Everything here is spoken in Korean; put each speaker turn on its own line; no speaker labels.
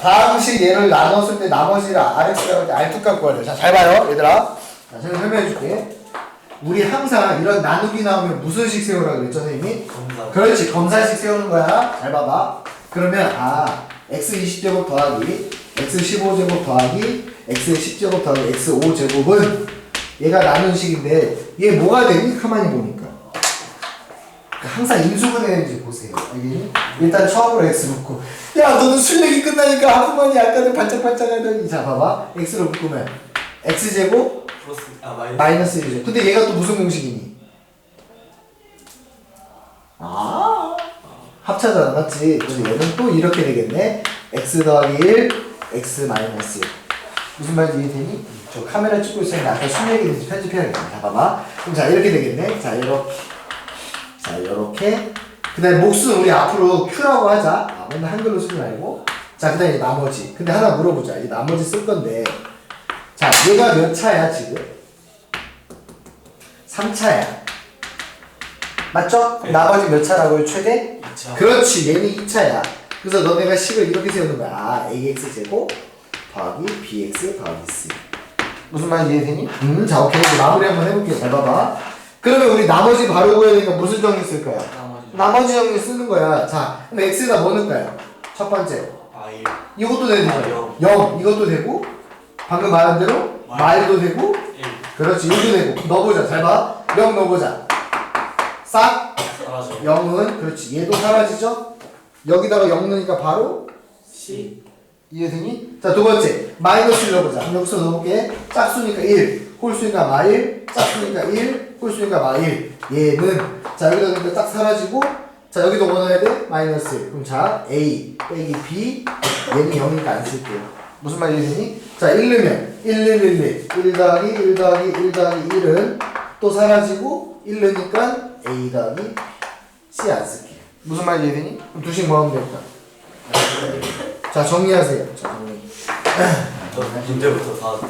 다음식 얘를 나눴을 때 나머지를 RX라고 할때 R2 값 구하래. 자, 잘 봐요, 얘들아. 자, 제가 설명해 줄게. 우리 항상 이런 나누기 나오면 무슨 식 세우라고 그랬죠, 선생님이?
검사.
그렇지, 검사식 세우는 거야. 잘 봐봐. 그러면, 아, x 20제곱 더하기, x 15제곱 더하기, x 10제곱 더하기, x 5제곱은 얘가 나눈 식인데, 얘 뭐가 되니? 가만히. 그러니까 항상 인수분해인지 보세요. 알겠니? 일단 처음으로 x 묶고 야 너는 술래기 끝나니까 하프만이 아까는 반짝반짝 하더니 자 봐봐 x로 묶으면 x제곱
플러스 아 마이너스.
마이너스 1이죠. 근데 얘가 또 무슨 공식이니? 아 합차잖아 맞지? 그래서 얘는 또 이렇게 되겠네 x 더하기 1 x 마이너스 1 무슨 말인지 이해되니? 저 카메라 찍고 있으니까 아까 술래기인지 편집해야겠다 자 봐봐 그럼 자 이렇게 되겠네 자 이렇게 자 이렇게. 그 다음에 몫은 우리 앞으로 Q라고 하자. 아, 맨날 한글로 쓰지 말고. 자 그 다음에 나머지. 근데 하나 물어보자. 이제 나머지 쓸 건데. 자 얘가 몇 차야 지금? 3차야. 맞죠?
네.
나머지 몇 차라고요 최대?
2차.
그렇지. 얘는 2차야. 그래서 너네가 식을 이렇게 세우는 거야. 아 ax 제곱 더하기 bx 더하기 c. 무슨 말인지 이해되니? 음, 자 오케이. 이제 마무리 한번 해볼게요. 잘 봐봐 그러면 우리 나머지 바로 구해야 되니까 무슨 정리 쓸까요?
나머지.
나머지 정리 쓰는 거야 자 그럼 x에다 뭐 넣을까요? 첫 번째
마일.
이것도 되죠
아, 영.
0 이것도 되고 방금 말한 대로
마일.
마일도 되고
1.
그렇지 이것도 되고 넣어보자 잘 봐 0 넣어보자 싹
사라져.
0은 그렇지 얘도 사라지죠 여기다가 0 넣으니까 바로
C.
이해되니? 자 두 번째 마이너스 1 넣어보자 여기서 넣어볼게 짝수니까 1 홀수니까 마일 짝수니까 1 홀수니까 마일 얘는 자 여기다 넣으니까 딱 사라지고 자 여기도 뭐 넣어야 돼? 마이너스 1 그럼 자 A 빼기 B 얘는 0이니까 안 쓸게요 무슨 말이 되니? 자 1 넣으면 1 1 1 1 1 더하기 1 더하기 1 더하기 1은 또 사라지고 1 넣으니까 A 더하기 C 안 쓸게요 무슨 말이 되니? 그럼 두식 뭐 하면 될까? 자 정리하세요 자 정리
저 문제부터 다.